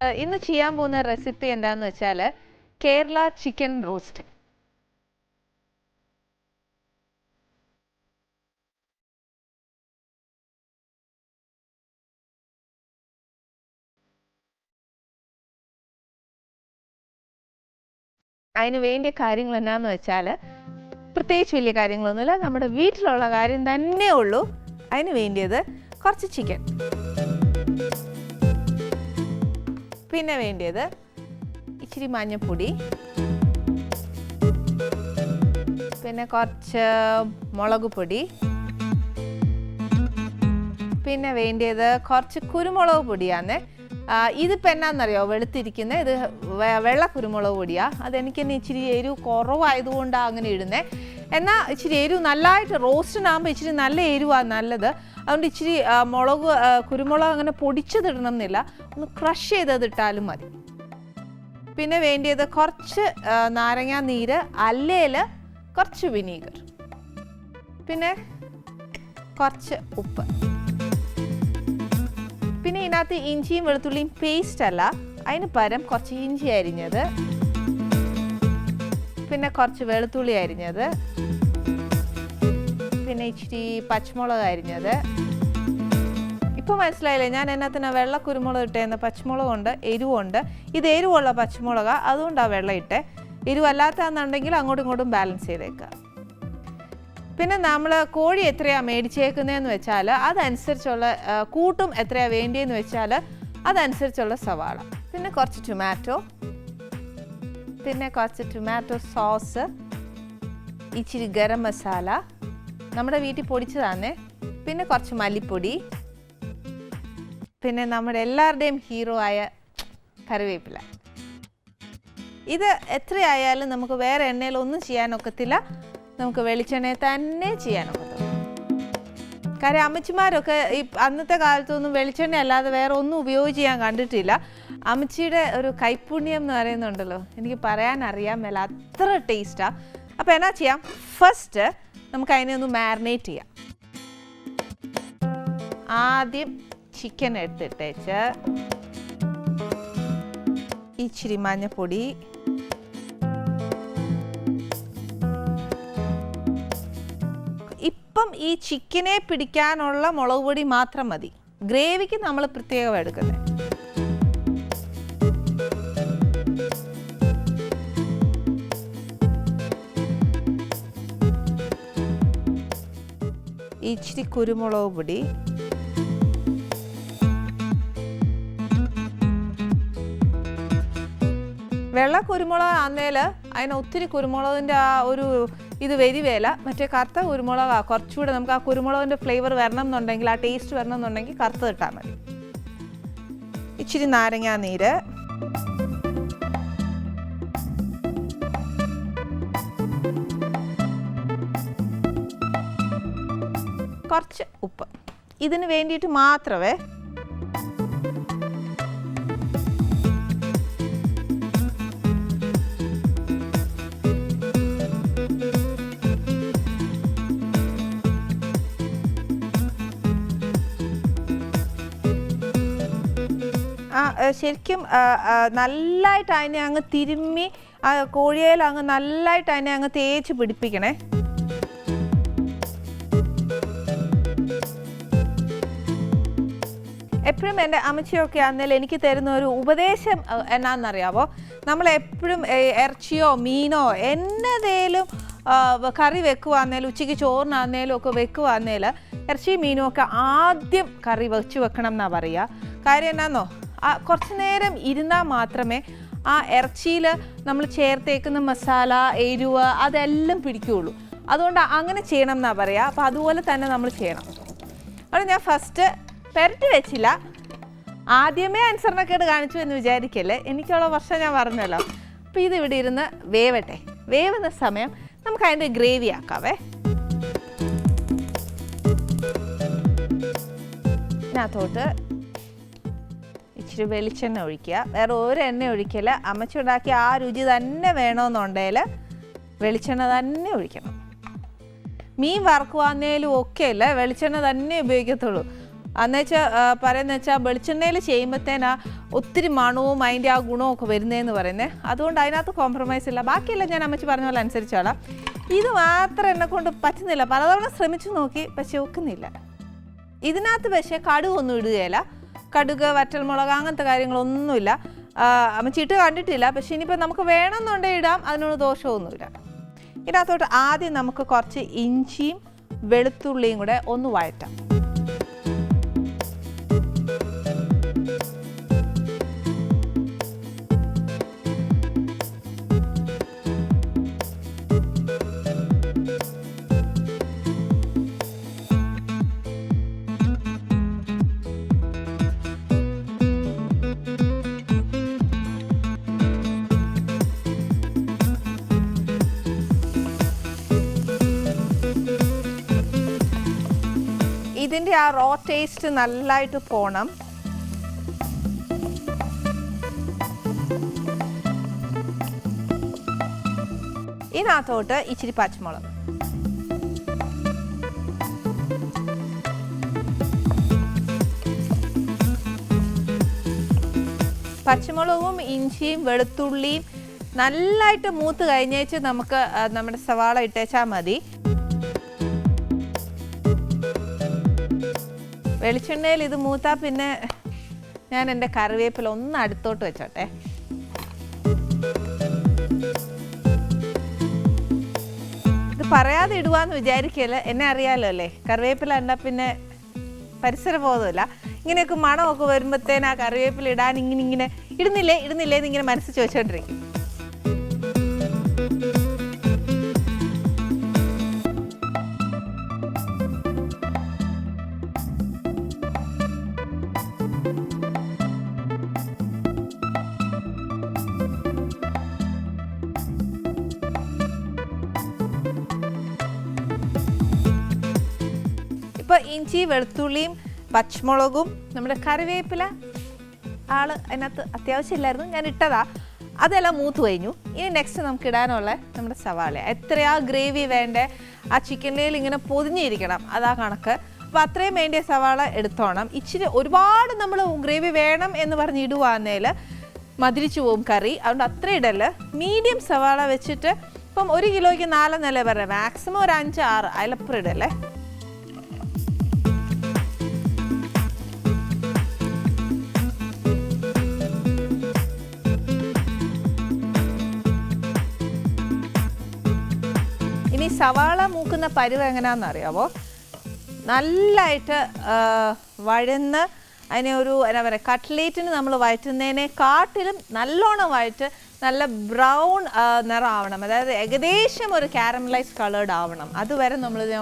ഇന്ന് ചെയ്യാൻ പോകുന്ന റെസിപ്പി എന്താന്ന് വെച്ചാൽ കേരള ചിക്കൻ റോസ്റ്റ് അതിന് വേണ്ടിയ കാര്യങ്ങൾ എന്നാന്ന് വെച്ചാൽ പ്രത്യേകിച്ച് വലിയ കാര്യങ്ങളൊന്നുമില്ല. നമ്മുടെ വീട്ടിലുള്ള കാര്യം തന്നെ ഉള്ളൂ. അതിന് വേണ്ടിയത് കുറച്ച് ചിക്കൻ പിന്നെ വേണ്ടിയത് ഇച്ചിരി മഞ്ഞൾപ്പൊടി പിന്നെ കുറച്ച് മുളക് പൊടി. പിന്നെ വേണ്ടിയത് കുറച്ച് കുരുമുളക് പൊടിയാണ്. ഇതിപ്പോൾ എന്നാന്നറിയോ വെളുത്തിരിക്കുന്നത് ഇത് വെള്ള കുരുമുളക് പൊടിയാ. അതെനിക്ക് തന്നെ ഇച്ചിരി എരിവ് കുറവായതുകൊണ്ടാണ് അങ്ങനെ ഇടുന്നത് എന്നാൽ ഇച്ചിരി എരിവ് നല്ലതായിട്ട് റോസ്റ്റിനാകുമ്പോൾ ഇച്ചിരി നല്ല എരിവാണ് നല്ലത്. അതുകൊണ്ട് ഇച്ചിരി മുളക് കുരുമുളക് അങ്ങനെ പൊടിച്ചതിടണം എന്നില്ല ഒന്ന് ക്രഷ് ചെയ്തതിട്ടാലും മതി. പിന്നെ വേണ്ടിയത് കുറച്ച് നാരങ്ങ നീര് അല്ലേൽ കുറച്ച് വിനീഗർ. പിന്നെ കുറച്ച് ഉപ്പ്. പിന്നെ ഇതിനകത്ത് ഇഞ്ചിയും വെളുത്തുള്ളിയും പേസ്റ്റ് അല്ല. അതിന് പകരം കുറച്ച് ഇഞ്ചി അരിഞ്ഞത്. പിന്നെ കുറച്ച് വെളുത്തുള്ളി അരിഞ്ഞത്. പിന്നെ ഇച്ചിരി പച്ചമുളക് അരിഞ്ഞത്. ഇപ്പോൾ മനസ്സിലായില്ലേ ഞാൻ എന്നാത്തിനാ വെള്ള കുരുമുളക് ഇട്ടേന്ന്. പച്ചമുളക് ഉണ്ട് എരിവുണ്ട് ഇത് എരിവുള്ള പച്ചമുളക് അതുകൊണ്ടാണ് വെള്ളം ഇട്ടേ. എരിവല്ലാത്തതെന്നുണ്ടെങ്കിൽ അങ്ങോട്ടും ഇങ്ങോട്ടും ബാലൻസ് ചെയ്തേക്കുക പിന്നെ നമ്മൾ കോഴി എത്രയാണ് മേടിച്ചേക്കുന്നതെന്ന് വെച്ചാൽ അതനുസരിച്ചുള്ള കൂട്ടും എത്രയാണ് വേണ്ടിയെന്ന് വെച്ചാൽ അതനുസരിച്ചുള്ള സവാള. പിന്നെ കുറച്ച് ടൊമാറ്റോ പിന്നെ കുറച്ച് ടൊമാറ്റോ സോസ് ഇച്ചിരി ഗരം മസാല. നമ്മുടെ വീട്ടിൽ പൊടിച്ചതാണ് പിന്നെ കുറച്ച് മല്ലിപ്പൊടി. പിന്നെ നമ്മുടെ എല്ലാവരുടെയും ഹീറോ ആയ കറിവേപ്പില. ഇത് എത്രയായാലും നമുക്ക് വേറെ എണ്ണയിൽ ഒന്നും ചെയ്യാനൊക്കത്തില്ല നമുക്ക് വെളിച്ചെണ്ണയിൽ തന്നെ ചെയ്യാനൊക്കത്തുള്ളൂ കാര്യം അമ്മച്ചിമാരൊക്കെ ഈ അന്നത്തെ കാലത്തൊന്നും വെളിച്ചെണ്ണ അല്ലാതെ വേറെ ഒന്നും ഉപയോഗിച്ച് ഞാൻ കണ്ടിട്ടില്ല. അമ്മച്ചിയുടെ ഒരു കൈപ്പുണ്യം എന്ന് പറയുന്നുണ്ടല്ലോ. എനിക്ക് പറയാൻ അറിയാൻ മേല അത്ര ടേസ്റ്റാണ് അപ്പോൾ എന്നാ ചെയ്യാം? ഫസ്റ്റ് നമുക്ക് അതിനെ ഒന്ന് മാരിനേറ്റ് ചെയ്യാം. ആദ്യം ചിക്കൻ എടുത്തിട്ടേച്ച് ഇച്ചിരി മഞ്ഞപ്പൊടി ഇപ്പം ഈ ചിക്കനെ പിടിക്കാനുള്ള മുളക് പൊടി മാത്രം മതി. ഗ്രേവിക്ക് നമ്മൾ പ്രത്യേകം എടുക്കുന്നത് ഇച്ചിരി കുരുമുളക് പൊടി. വെള്ള കുരുമുളക് ആന്നേൽ അതിന് ഒത്തിരി കുരുമുളകിന്റെ ആ ഒരു ഇത് വരിവേല. മറ്റേ കറുത്ത കുരുമുളകാ. കുറച്ചുകൂടെ നമുക്ക് ആ കുരുമുളകിന്റെ ഫ്ലേവർ വരണം എന്നുണ്ടെങ്കിൽ ആ ടേസ്റ്റ് വരണം എന്നുണ്ടെങ്കിൽ കറുത്ത് ഇട്ടാൽ മതി. ഇച്ചിരി നാരങ്ങാ നീര്. കുറച്ച് ഉപ്പ്. ഇതിന് വേണ്ടിയിട്ട് മാത്രമേ ശരിക്കും നല്ലതായിട്ട് അതിനെ അങ്ങ് തിരുമ്മി കോഴിയിൽ അങ്ങ് നല്ലതായിട്ട് അതിനെ അങ്ങ് തേച്ച് പിടിപ്പിക്കണേ. എപ്പോഴും എന്റെ അമ്മച്ചിയൊക്കെ ആണെങ്കിൽ എനിക്ക് തരുന്ന ഒരു ഉപദേശം എന്നാണെന്നറിയാവോ? നമ്മൾ എപ്പോഴും ഇറച്ചിയോ മീനോ എന്നതേലും കറി വെക്കുവാന്നേലും ഉച്ചയ്ക്ക് ചോറിനാന്നേലും ഒക്കെ വെക്കുവാന്നേൽ ഇറച്ചി മീനും ഒക്കെ ആദ്യം കറി വെച്ച് വെക്കണം എന്നാണ് പറയുക. കാര്യം എന്നാന്നോ? ആ കുറച്ച് നേരം ഇരുന്നാൽ മാത്രമേ ആ ഇറച്ചിയിൽ നമ്മൾ ചേർത്തേക്കുന്ന മസാല എരിവ് അതെല്ലാം പിടിക്കുകയുള്ളൂ. അതുകൊണ്ട് അങ്ങനെ ചെയ്യണം എന്നാണ് പറയുക. അപ്പോൾ അതുപോലെ തന്നെ നമ്മൾ ചെയ്യണം. അവിടെ ഞാൻ ഫസ്റ്റ് പെരട്ടി വെച്ചില്ല. ആദ്യമേ അനുസരണക്കേട് കാണിച്ചു എന്ന് വിചാരിക്കല്ലേ? എനിക്കുള്ള വർഷം ഞാൻ പറഞ്ഞല്ലോ. അപ്പോൾ ഇത് ഇവിടെ ഇരുന്ന് വേവട്ടെ. വേവുന്ന സമയം നമുക്ക് അതിന്റെ ഗ്രേവി ആക്കാവേ. ഇതിനകത്തോട്ട് ഇച്ചിരി വെളിച്ചെണ്ണ ഒഴിക്കുക. വേറെ ഒരു എണ്ണ ഒഴിക്കൽ അമ്മച്ചുണ്ടാക്കിയ ആ രുചി തന്നെ വേണമെന്നുണ്ടെങ്കിൽ വെളിച്ചെണ്ണ തന്നെ ഒഴിക്കണം. മീൻ വറക്കുവാന്നേലും ഒക്കെ അല്ലേ വെളിച്ചെണ്ണ തന്നെ ഉപയോഗിക്കത്തുള്ളൂ. എന്നുവെച്ചാൽ പറയുന്നത് വെച്ചാൽ വെളിച്ചെണ്ണയിൽ ചെയ്യുമ്പോഴത്തേനാ ഒത്തിരി മണവും അതിന്റെ ആ ഗുണവും ഒക്കെ വരുന്നതെന്ന് പറയുന്നത് അതുകൊണ്ട് അതിനകത്ത് കോംപ്രമൈസ് ഇല്ല. ബാക്കിയെല്ലാം ഞാൻ അമ്മച്ചി പറഞ്ഞ പോലെ അനുസരിച്ചോളാം ഇത് മാത്രം എന്നെ കൊണ്ട് പറ്റുന്നില്ല. പലതവണ ശ്രമിച്ചു നോക്കി പക്ഷെ ഒക്കുന്നില്ല. ഇതിനകത്ത് പക്ഷേ കടുകൊന്നും ഇടുകയില്ല. കടുക് വറ്റൽമുളക് അങ്ങനത്തെ കാര്യങ്ങളൊന്നുമില്ല. അമ്മച്ചിട്ട് കണ്ടിട്ടില്ല. പക്ഷെ ഇനിയിപ്പോൾ നമുക്ക് വേണമെന്നുണ്ടെങ്കിൽ ഇടാം. അതിനോട് ദോഷമൊന്നുമില്ല. ഇതിനകത്തോട്ട് ആദ്യം നമുക്ക് കുറച്ച് ഇഞ്ചിയും വെളുത്തുള്ളിയും കൂടെ ഒന്ന് വഴറ്റാം. ഇതിന്റെ ആ റോ ടേസ്റ്റ് നല്ലതായിട്ട് പോണം. ഇതിനകത്തോട്ട് ഇച്ചിരി പച്ചമുളക്. പച്ചമുളകും ഇഞ്ചിയും വെളുത്തുള്ളിയും നല്ലതായിട്ട് മൂത്ത് കഴിഞ്ഞേച്ച് നമുക്ക് നമ്മുടെ സവാള ഇട്ടേച്ചാൽ മതി. വെളിച്ചെണ്ണയിൽ ഇത് മൂത്താ പിന്നെ ഞാൻ എന്റെ കറിവേപ്പില ഒന്ന് അടുത്തോട്ട് വെച്ചോട്ടെ. ഇത് പറയാതെ ഇടുവാന്ന് വിചാരിക്കല്ല. എന്നെ അറിയാലോ അല്ലേ? കറിവേപ്പില ഉണ്ടാ പിന്നെ പരിസര ബോധമില്ല ഇങ്ങനെയൊക്കെ മണമൊക്കെ വരുമ്പോഴത്തേന് ആ കറിവേപ്പില ഇടാൻ ഇങ്ങനെ ഇങ്ങനെ ഇടുന്നില്ലേ? ഇടുന്നില്ലേ എന്ന് ഇങ്ങനെ മനസ്സിൽ ചോദിച്ചോണ്ടിരിക്കും. ഇഞ്ചി വെളുത്തുള്ളിയും പച്ചമുളകും നമ്മുടെ കറിവേപ്പില ആൾ അതിനകത്ത് അത്യാവശ്യമില്ലായിരുന്നു ഞാൻ ഇട്ടതാ. അതെല്ലാം മൂത്ത് കഴിഞ്ഞു. ഇനി നെക്സ്റ്റ് നമുക്ക് ഇടാനുള്ള നമ്മുടെ സവാള. എത്രയാ ഗ്രേവി വേണ്ടേ? ആ ചിക്കനിൽ ഇങ്ങനെ പൊതിഞ്ഞിരിക്കണം. അതാ കണക്ക്. അപ്പോൾ അത്രയും വേണ്ടിയ സവാള എടുത്തോണം. ഇച്ചിരി ഒരുപാട് നമ്മൾ ഗ്രേവി വേണം എന്ന് പറഞ്ഞ് ഇടുവാന്നേൽ മതിരിച്ചു പോകും കറി. അതുകൊണ്ട് അത്ര ഇടൽ. മീഡിയം സവാള വെച്ചിട്ട് ഇപ്പം ഒരു കിലോയ്ക്ക് നാലെന്നല്ലേ പറയാം മാക്സിമം ഒരു അഞ്ച് ആറ്. അതിലപ്പുറം ഇടല്ലേ? സവാള മൂക്കുന്ന പരുവ് എങ്ങനെയാണെന്ന് അറിയാവോ? നല്ലതായിട്ട് വഴന്ന് അതിനെ ഒരു എന്നാ പറയുക കട്ട്ലേറ്റിന് നമ്മൾ വഴറ്റുന്നതിനെക്കാട്ടിലും നല്ലോണം വഴറ്റ് നല്ല ബ്രൗൺ നിറം ആവണം. അതായത് ഏകദേശം ഒരു കാരമലൈസ് കളേർഡ് ആവണം. അതുവരെ നമ്മൾ ഇതിനെ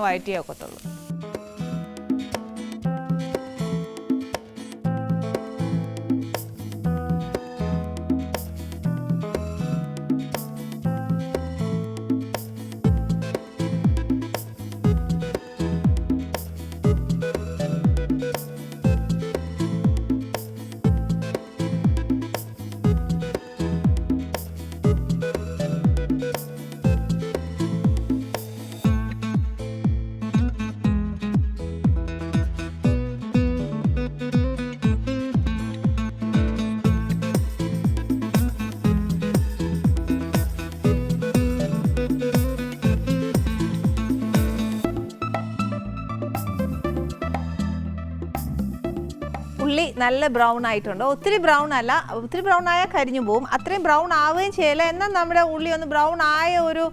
നല്ല ബ്രൗൺ ആയിട്ടുണ്ട്. ഒത്തിരി ബ്രൗൺ അല്ല. ഒത്തിരി ബ്രൗൺ ആയാൽ കരിഞ്ഞു പോകും അത്രയും ബ്രൗൺ ആവുകയും ചെയ്യില്ല. എന്നാൽ നമ്മുടെ ഉള്ളി ഒന്ന് ബ്രൗൺ ആയ ഒരു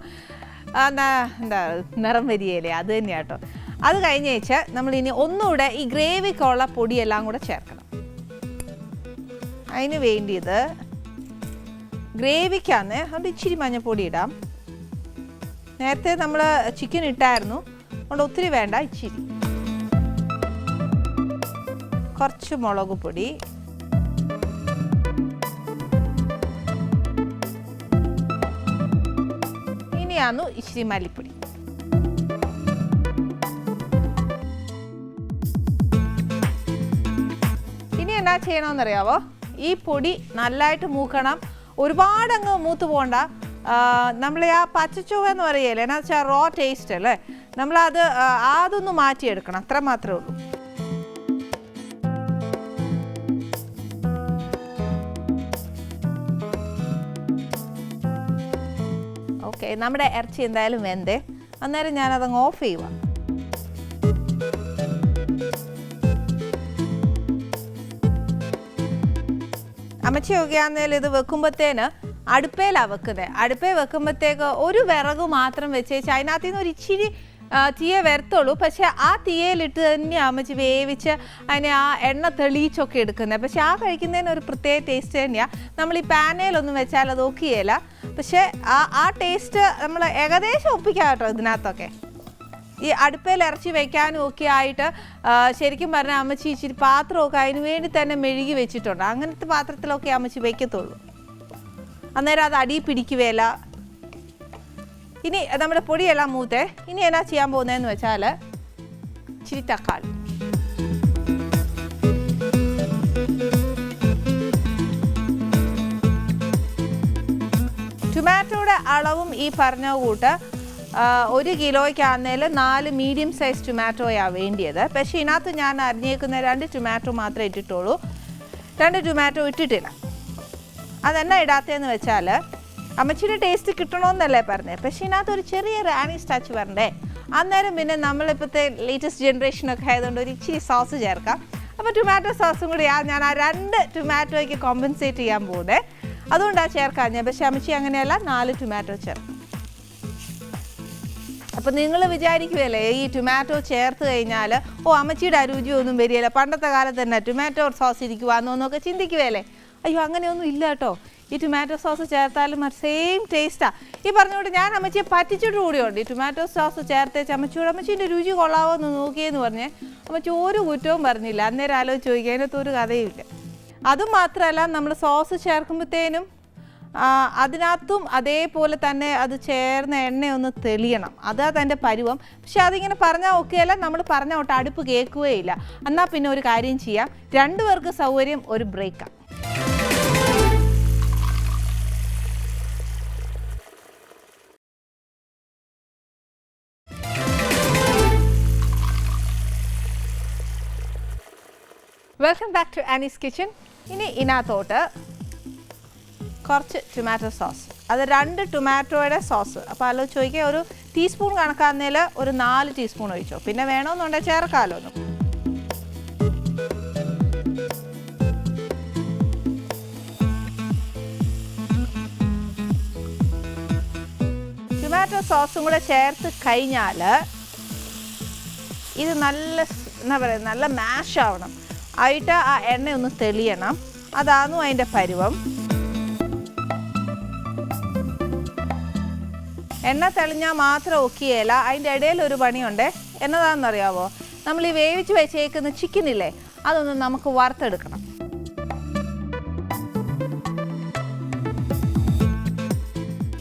എന്താ എന്താ നിറം വരികയില്ലേ? അത് തന്നെയാണ് കേട്ടോ. അത് കഴിഞ്ഞ് വെച്ച് നമ്മൾ ഇനി ഒന്നുകൂടെ ഈ ഗ്രേവിക്കുള്ള പൊടിയെല്ലാം കൂടെ ചേർക്കണം. അതിന് വേണ്ടിയത് ഗ്രേവിക്കാന്ന് അതുകൊണ്ട് ഇച്ചിരി മഞ്ഞൾപ്പൊടി ഇടാം. നേരത്തെ നമ്മൾ ചിക്കൻ ഇട്ടായിരുന്നു. അതുകൊണ്ട് ഒത്തിരി വേണ്ട ഇച്ചിരി. കുറച്ച് മുളക് പൊടി. ഇനിയാണ് ഇച്ചിരി മല്ലിപ്പൊടി ഇനി എന്നാ ചെയ്യണമെന്നറിയാവോ ഈ പൊടി നല്ലതായിട്ട് മൂക്കണം. ഒരുപാട് അങ്ങ് മൂത്ത് പോകണ്ട. നമ്മൾ ആ പച്ചച്ചുവ എന്ന് പറയല്ലേ? എന്നാ വെച്ചാൽ റോ ടേസ്റ്റ് അല്ലേ? നമ്മളത് അതൊന്ന് മാറ്റിയെടുക്കണം. അത്ര മാത്രമേ ഉള്ളൂ. ഓക്കെ നമ്മുടെ ഇറച്ചി എന്തായാലും വെന്തേ. അന്നേരം ഞാനതങ്ങ് ഓഫ് ചെയ്യുക അമ്മച്ചിയൊക്കെ ആണെങ്കിലും ഇത് വെക്കുമ്പോഴത്തേന് അടുപ്പേലാണ് വെക്കുന്നത് അടുപ്പേ വെക്കുമ്പോഴത്തേക്ക് ഒരു വിറക് മാത്രം വെച്ചേച്ച് അതിനകത്ത് നിന്ന് ഒരു ഇച്ചിരി തീയെ വരത്തുള്ളൂ. പക്ഷേ ആ തീയയിലിട്ട് തന്നെ അമ്മച്ചി വേവിച്ച് അതിനെ ആ എണ്ണ തെളിയിച്ചൊക്കെ എടുക്കുന്നത് പക്ഷെ ആ കഴിക്കുന്നതിന് ഒരു പ്രത്യേക ടേസ്റ്റ് തന്നെയാണ് നമ്മൾ ഈ പാനയിലൊന്നും വെച്ചാൽ അത് ഒക്കിയല്ല പക്ഷെ ആ ആ ടേസ്റ്റ് നമ്മൾ ഏകദേശം ഒപ്പിക്കാം കേട്ടോ ഇതിനകത്തൊക്കെ. ഈ അടുപ്പയിൽ ഇറച്ചി വെക്കാനും ഒക്കെ ആയിട്ട് ശരിക്കും പറഞ്ഞാൽ അമ്മച്ചി ഇച്ചിരി പാത്രമൊക്കെ അതിന് വേണ്ടി തന്നെ മെഴുകി വെച്ചിട്ടുണ്ട്. അങ്ങനത്തെ പാത്രത്തിലൊക്കെ അമ്മച്ചി വെക്കത്തുള്ളൂ. അന്നേരം അത് അടി പിടിക്കുകയില്ല. ഇനി നമ്മുടെ പൊടിയെല്ലാം മൂത്തേ. ഇനി എന്നാ ചെയ്യാൻ പോകുന്നതെന്ന് വെച്ചാൽ ഇച്ചിരി തക്കാളി. ടൊമാറ്റോയുടെ അളവും ഈ പറഞ്ഞ കൂട്ട് ഒരു കിലോയ്ക്കാന്നേൽ നാല് മീഡിയം സൈസ് ടൊമാറ്റോയാണ് വേണ്ടിയത്. പക്ഷേ ഇതിനകത്ത് ഞാൻ അരിഞ്ഞേക്കുന്ന രണ്ട് ടൊമാറ്റോ മാത്രമേ ഇട്ടിട്ടുള്ളൂ. രണ്ട് ടൊമാറ്റോ ഇട്ടിട്ടില്ല. അതെന്നാ ഇടാത്തതെന്ന് വെച്ചാൽ അമ്മച്ചിയുടെ ടേസ്റ്റ് കിട്ടണമെന്നല്ലേ പറഞ്ഞത് പക്ഷേ ഇതിനകത്ത് ഒരു ചെറിയ റാണി സ്റ്റാച്ച് വരണ്ടേ? അന്നേരം പിന്നെ നമ്മളിപ്പോഴത്തെ ലേറ്റസ്റ്റ് ജനറേഷനൊക്കെ ആയതുകൊണ്ട് ഒരു ഇച്ചിരി സോസ് ചേർക്കാം. അപ്പോൾ ടൊമാറ്റോ സോസും കൂടി ആ ഞാൻ ആ രണ്ട് ടൊമാറ്റോയ്ക്ക് കോമ്പൻസേറ്റ് ചെയ്യാൻ പോകുന്നത് അതുകൊണ്ടാണ് ചേർക്കാൻ ഞാൻ. പക്ഷേ അമ്മച്ചി അങ്ങനെയല്ല നാല് ടൊമാറ്റോ ചേർക്കും. അപ്പം നിങ്ങൾ വിചാരിക്കുകയല്ലേ ഈ ടൊമാറ്റോ ചേർത്ത് കഴിഞ്ഞാൽ ഓ അമ്മച്ചിയുടെ അരുചിയൊന്നും രുചിയൊന്നും വരികയില്ല. പണ്ടത്തെ കാലത്ത് തന്നെ ടൊമാറ്റോ സോസ് ഇരിക്കുവാന്നൊക്കെ ചിന്തിക്കുകയല്ലേ അയ്യോ അങ്ങനെയൊന്നും ഇല്ല കേട്ടോ. ഈ ടൊമാറ്റോ സോസ് ചേർത്താലും സെയിം ടേസ്റ്റാണ് ഈ പറഞ്ഞുകൊണ്ട് ഞാൻ അമ്മച്ചിയെ പറ്റിച്ചിട്ട് കൂടിയുണ്ട്. ഈ ടൊമാറ്റോ സോസ് ചേർത്ത് അമ്മച്ചിയോട് അമ്മച്ചീന്റെ രുചി കൊള്ളാവോ എന്ന് നോക്കിയെന്ന് പറഞ്ഞ് അമ്മച്ചി ഒരു കുറ്റവും പറഞ്ഞില്ല. അന്നേരം ആലോചിച്ച് ചോദിക്കുക അതിനകത്ത് ഒരു അതും മാത്രമല്ല നമ്മൾ സോസ് ചേർക്കുമ്പോഴത്തേനും അതിനകത്തും അതേപോലെ തന്നെ അത് ചേർന്ന എണ്ണയൊന്ന് തെളിയണം. അതാ തന്റെ പരുവം. പക്ഷെ അതിങ്ങനെ പറഞ്ഞാൽ ഒക്കെയല്ല നമ്മൾ പറഞ്ഞ ഒട്ട് അടുപ്പ് കേൾക്കുകയില്ല. എന്നാൽ പിന്നെ ഒരു കാര്യം ചെയ്യാം. രണ്ടുപേർക്ക് സൗകര്യം ഒരു ബ്രേക്കാണ് welcome back to Annie's kitchen ഇനി ഇതിനകത്തോട്ട് കുറച്ച് ടൊമാറ്റോ സോസ് അത് രണ്ട് ടൊമാറ്റോയുടെ സോസ് അപ്പോൾ അല്ലോ ചോദിക്കുക ഒരു ടീസ്പൂൺ കണക്കാകുന്നതിൽ ഒരു നാല് ടീസ്പൂൺ ഒഴിച്ചോ. പിന്നെ വേണമെന്നുണ്ടെങ്കിൽ ചേർക്കാമല്ലോ ഒന്നും. ടൊമാറ്റോ സോസും കൂടെ ചേർത്ത് കഴിഞ്ഞാൽ ഇത് നല്ല എന്താ പറയുക നല്ല മാഷ് ആവണം. ആയിട്ട് ആ എണ്ണ ഒന്ന് തെളിയണം. അതാണ് അതിന്റെ പരുവം. എണ്ണ തെളിഞ്ഞാൽ മാത്രം ഒക്കിയേല. അതിന്റെ ഇടയിൽ ഒരു പണിയുണ്ട്. എന്നതാണെന്നറിയാവോ? നമ്മൾ ഈ വേവിച്ച് വെച്ചേക്കുന്ന ചിക്കൻ ഇല്ലേ അതൊന്ന് നമുക്ക് വറുത്തെടുക്കണം.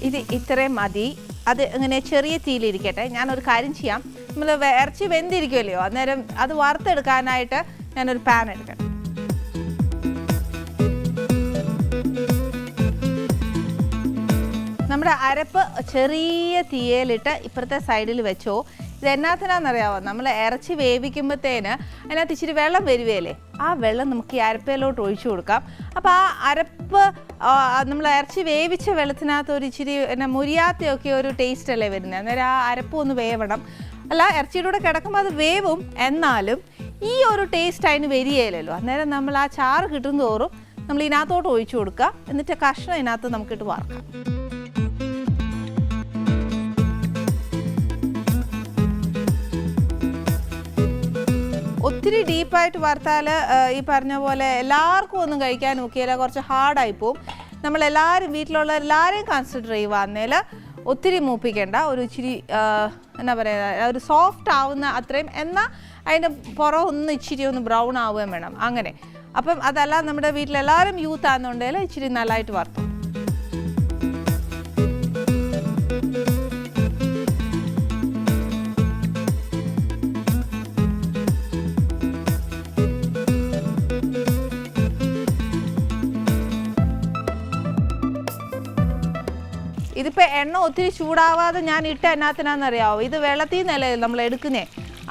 ഇത് ഇത്രയും മതി. അത് ഇങ്ങനെ ചെറിയ തീയിലിരിക്കട്ടെ. ഞാനൊരു കാര്യം ചെയ്യാം. നമ്മൾ ഇറച്ചി വെന്തിരിക്കുമല്ലോ അന്നേരം അത് വറുത്തെടുക്കാനായിട്ട് ഞാനൊരു പാൻ എടുക്കട്ടെ നമ്മുടെ അരപ്പ് ചെറിയ തീയലിട്ട് ഇപ്പുറത്തെ സൈഡിൽ വെച്ചോ. ഇത് എന്നാത്തിനാണെന്നറിയാവോ നമ്മൾ ഇറച്ചി വേവിക്കുമ്പോഴത്തേന് അതിനകത്ത് ഇച്ചിരി വെള്ളം വരുകയല്ലേ ആ വെള്ളം നമുക്ക് ഈ അരപ്പയിലോട്ട് ഒഴിച്ചു കൊടുക്കാം. അപ്പോൾ ആ അരപ്പ് നമ്മൾ ഇറച്ചി വേവിച്ച വെള്ളത്തിനകത്ത് ഒരു ഇച്ചിരി എന്നാ മുരിയാത്തയൊക്കെ ഒരു ടേസ്റ്റ് അല്ലേ വരുന്നത് അന്നേരം ആ അരപ്പ് ഒന്ന് വേവണം. അല്ല ഇറച്ചിയുടെ കൂടെ കിടക്കുമ്പോൾ അത് വേവും. എന്നാലും ഈ ഒരു ടേസ്റ്റ് അതിന് വരികയില്ലല്ലോ. അന്നേരം നമ്മൾ ആ ചാറ് കിട്ടും തോറും നമ്മൾ ഇതിനകത്തോട്ട് ഒഴിച്ചു കൊടുക്കുക. എന്നിട്ട് കഷ്ണം ഇതിനകത്ത് നമുക്കിട്ട് വറക്കാം. ഒത്തിരി ഡീപ്പായിട്ട് വറുത്താൽ ഈ പറഞ്ഞ പോലെ എല്ലാവർക്കും ഒന്നും കഴിക്കാൻ നോക്കിയാൽ കുറച്ച് ഹാർഡായി പോവും. നമ്മളെല്ലാവരും വീട്ടിലുള്ള എല്ലാവരെയും കൺസിഡർ ചെയ്യുക. എന്നേൽ ഒത്തിരി മൂപ്പിക്കേണ്ട ഒരു ഇച്ചിരി എന്താ പറയുക ഒരു സോഫ്റ്റ് ആവുന്ന അത്രയും എന്നാൽ അതിന്റെ പുറം ഒന്ന് ഇച്ചിരി ഒന്ന് ബ്രൗൺ ആവുകയും വേണം. അങ്ങനെ. അപ്പം അതല്ല നമ്മുടെ വീട്ടിലെല്ലാവരും യൂത്ത് ആണെന്നുണ്ടെങ്കിൽ ഇച്ചിരി നല്ലതായിട്ട് വറുത്തു എണ്ണ ഒത്തിരി ചൂടാവാതെ ഞാൻ ഇട്ട എന്നാത്തിനാണെന്നറിയാവോ? ഇത് വെള്ളത്തിൽ നിന്നല്ലേ നമ്മൾ എടുക്കുന്നേ.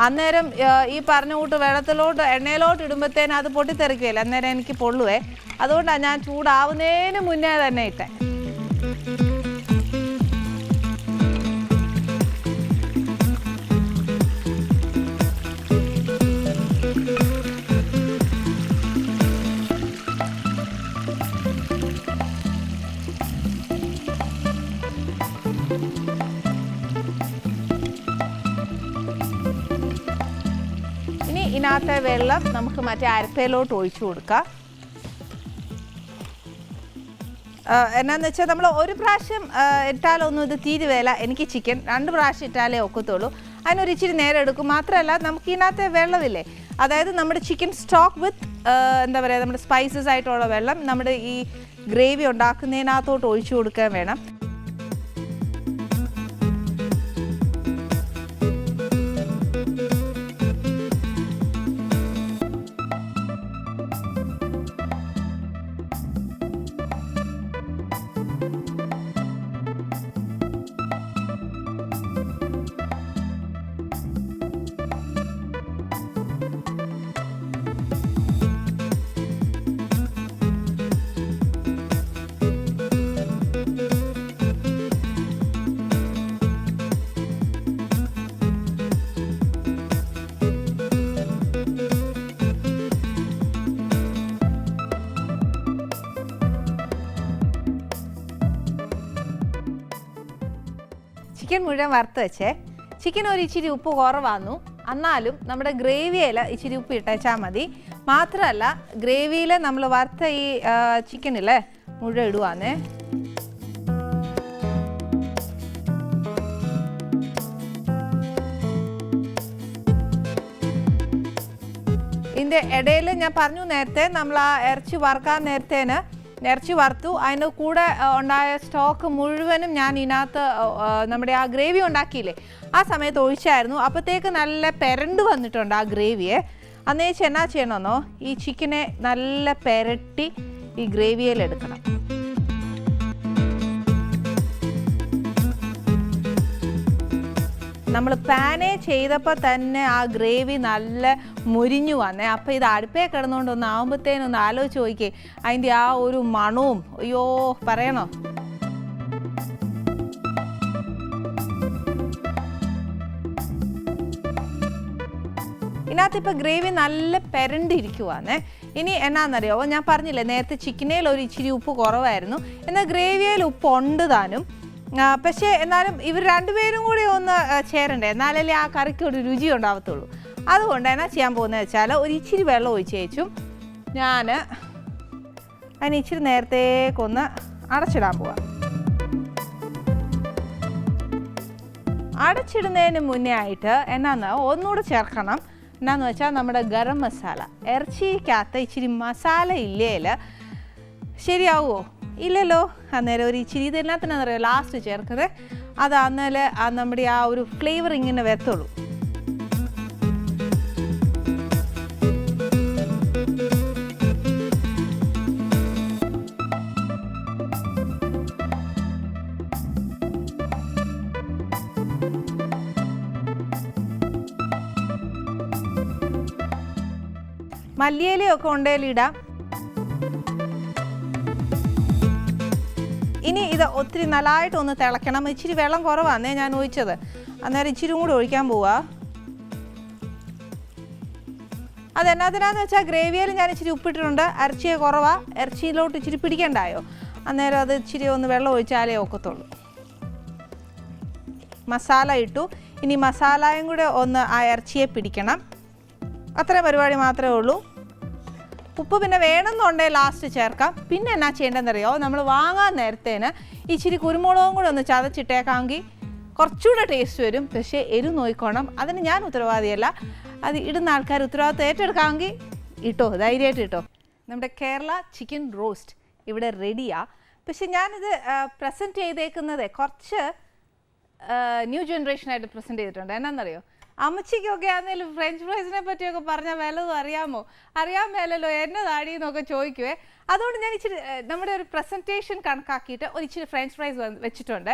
അന്നേരം ഈ പറഞ്ഞ കൂട്ട് വെള്ളത്തിലോട്ട് എണ്ണയിലോട്ട് ഇടുമ്പോഴത്തേനും അത് പൊട്ടിത്തെറിക്കുകയില്ല? അന്നേരം എനിക്ക് പൊള്ളുവേ. അതുകൊണ്ടാണ് ഞാൻ ചൂടാവുന്നതിന് മുന്നേ തന്നെ ഇട്ടേ. വെള്ളം നമുക്ക് മറ്റേ അരപ്പയിലോട്ട് ഒഴിച്ചു കൊടുക്കാം. എന്നാന്ന് വെച്ചാൽ നമ്മൾ ഒരു പ്രാവശ്യം ഇട്ടാലൊന്നും ഇത് തീരുവേല എനിക്ക് ചിക്കൻ രണ്ട് പ്രാവശ്യം ഇട്ടാലേ ഒക്കത്തുള്ളൂ. അതിനൊരു ഇച്ചിരി നേരം എടുക്കും. മാത്രമല്ല നമുക്ക് ഇതിനകത്തെ വെള്ളമില്ലേ? അതായത് നമ്മുടെ ചിക്കൻ സ്റ്റോക്ക് വിത്ത് എന്താ പറയുക നമ്മുടെ സ്പൈസസ് ആയിട്ടുള്ള വെള്ളം നമ്മുടെ ഈ ഗ്രേവി ഉണ്ടാക്കുന്നതിനകത്തോട്ട് ഒഴിച്ചു കൊടുക്കാൻ വേണം. ചിക്കൻ മുഴുവൻ വറുത്ത് വെച്ചേ. ചിക്കൻ ഒരു ഇച്ചിരി ഉപ്പ് കുറവാന്നു. എന്നാലും നമ്മുടെ ഗ്രേവിയിൽ ഇച്ചിരി ഉപ്പ് ഇട്ടേച്ചാൽ മതി. മാത്രമല്ല ഗ്രേവിയിൽ നമ്മൾ വറുത്ത ഈ ചിക്കനില്ലേ മുഴുവൻ ഇടുവാന്നേ. ഇതിന്റെ ഇടയിൽ ഞാൻ പറഞ്ഞു നേരത്തെ നമ്മൾ ആ ഇറച്ചി വറുക്കാൻ നേരത്തേന് ഇറച്ചി വറുത്തു. അതിന്റെ കൂടെ ഉണ്ടായ സ്റ്റോക്ക് മുഴുവനും ഞാൻ ഇതിനകത്ത് നമ്മുടെ ആ ഗ്രേവി ഉണ്ടാക്കിയില്ലേ ആ സമയത്ത് ഒഴിച്ചായിരുന്നു. അപ്പോഴത്തേക്ക് നല്ല പെരണ്ട് വന്നിട്ടുണ്ട് ആ ഗ്രേവിയെ. അന്നേച്ച് എന്നാ ചെയ്യണമെന്നോ? ഈ ചിക്കനെ നല്ല പെരട്ടി ഈ ഗ്രേവിയിൽ നമ്മൾ പാനെ ചെയ്തപ്പോൾ തന്നെ ആ ഗ്രേവി നല്ല മുരിഞ്ഞു വന്നേ. അപ്പോൾ ഇത് അടുപ്പേ കിടന്നുകൊണ്ട് ഒന്ന് ആകുമ്പോഴത്തേനൊന്ന് ആലോചിച്ച് നോക്കിയേ അതിന്റെ ആ ഒരു മണവും അയ്യോ പറയണോ? ഇതിനകത്ത് ഇപ്പോൾ ഗ്രേവി നല്ല പെരണ്ടിരിക്കുവാന്നേ. ഇനി എന്നാന്നറിയാവോ ഞാൻ പറഞ്ഞില്ലേ നേരത്തെ ചിക്കനേൽ ഒരു ഇച്ചിരി ഉപ്പ് കുറവായിരുന്നു. എന്നാൽ ഗ്രേവിയിൽ ഉപ്പ് ഉണ്ട് താനും. പക്ഷേ എന്നാലും ഇവർ രണ്ടുപേരും കൂടി ഒന്ന് ചേരണ്ടേ? എന്നാലല്ലേ ആ കറിക്ക് ഒരു രുചി ഉണ്ടാവത്തുള്ളൂ. അതുകൊണ്ട് എന്നാ ചെയ്യാൻ പോകുന്നത് വെച്ചാൽ ഒരു ഇച്ചിരി വെള്ളം ഒഴിച്ച് വെച്ചും ഞാൻ അതിന് ഇച്ചിരി നേരത്തേക്കൊന്ന് അടച്ചിടാൻ പോവാം. അടച്ചിടുന്നതിന് മുന്നേ ആയിട്ട് എന്നാന്ന് ഒന്നുകൂടെ ചേർക്കണം. എന്നാന്ന് വെച്ചാൽ നമ്മുടെ ഗരം മസാല. ഇറച്ചിക്കകത്ത് ഇച്ചിരി മസാല ഇല്ലേൽ ശരിയാവുമോ ഇല്ലല്ലോ. അന്നേരം ഒരു ഇച്ചിരി ഇതിനകത്തിനറിയോ ലാസ്റ്റ് ചേർക്കുന്നത് അത് ആ നമ്മുടെ ആ ഒരു ഫ്ലേവർ ഇങ്ങനെ വരത്തുള്ളൂ. മല്ലിയിലയൊക്കെ ഉണ്ടേലിടാം ഇനി ഇത് ഒത്തിരി നല്ലതായിട്ട് ഒന്ന് തിളയ്ക്കണം ഇച്ചിരി വെള്ളം കുറവാന്നേ ഞാൻ ഒഴിച്ചത്. അന്നേരം ഇച്ചിരി കൂടി ഒഴിക്കാൻ പോവാ. അതെന്നാത്തിനാന്ന് വെച്ചാൽ ഗ്രേവിയിൽ ഞാൻ ഇച്ചിരി ഉപ്പിട്ടിട്ടുണ്ട്. ഇറച്ചിയെ കുറവാ. ഇറച്ചിയിലോട്ട് ഇച്ചിരി പിടിക്കണ്ടായോ? അന്നേരം അത് ഇച്ചിരി ഒന്ന് വെള്ളം ഒഴിച്ചാലേ ഒക്കത്തുള്ളൂ. മസാല ഇട്ടു. ഇനി മസാലയും കൂടെ ഒന്ന് ആ ഇറച്ചിയെ പിടിക്കണം. അത്ര പരിപാടി മാത്രമേ ഉള്ളൂ. ഉപ്പ് പിന്നെ വേണമെന്നുണ്ടെങ്കിൽ ലാസ്റ്റ് ചേർക്കാം. പിന്നെ എന്നാ ചെയ്യേണ്ടതെന്നറിയോ? നമ്മൾ വാങ്ങാൻ നേരത്തേന് ഇച്ചിരി കുരുമുളകും കൂടെ ഒന്ന് ചതച്ചിട്ടേക്കാമെങ്കിൽ കുറച്ചുകൂടെ ടേസ്റ്റ് വരും. പക്ഷേ എരു നോയിക്കോണം. അതിന് ഞാൻ ഉത്തരവാദിയല്ല. അത് ഇടുന്ന ആൾക്കാർ ഉത്തരവാദിത്വം ഏറ്റെടുക്കാമെങ്കിൽ ഇട്ടോ ധൈര്യമായിട്ട് ഇട്ടോ. നമ്മുടെ കേരള ചിക്കൻ റോസ്റ്റ് ഇവിടെ റെഡിയാ പക്ഷെ ഞാനിത് പ്രസന്റ് ചെയ്തേക്കുന്നത് കുറച്ച് ന്യൂ ജനറേഷനായിട്ട് പ്രസന്റ് ചെയ്തിട്ടുണ്ട്. എന്നാന്നറിയോ? അമ്മച്ചിക്കൊക്കെ ആണെങ്കിലും ഫ്രഞ്ച് ഫ്രൈസിനെ പറ്റിയൊക്കെ പറഞ്ഞാൽ വല്ലതും അറിയാമോ? അറിയാൻ മേലല്ലോ എന്നതാടി എന്നൊക്കെ ചോദിക്കുവേ. അതുകൊണ്ട് ഞാൻ ഇച്ചിരി നമ്മുടെ ഒരു പ്രസന്റേഷൻ കണക്കാക്കിയിട്ട് ഒരു ഇച്ചിരി ഫ്രഞ്ച് ഫ്രൈസ് വെച്ചിട്ടുണ്ട്.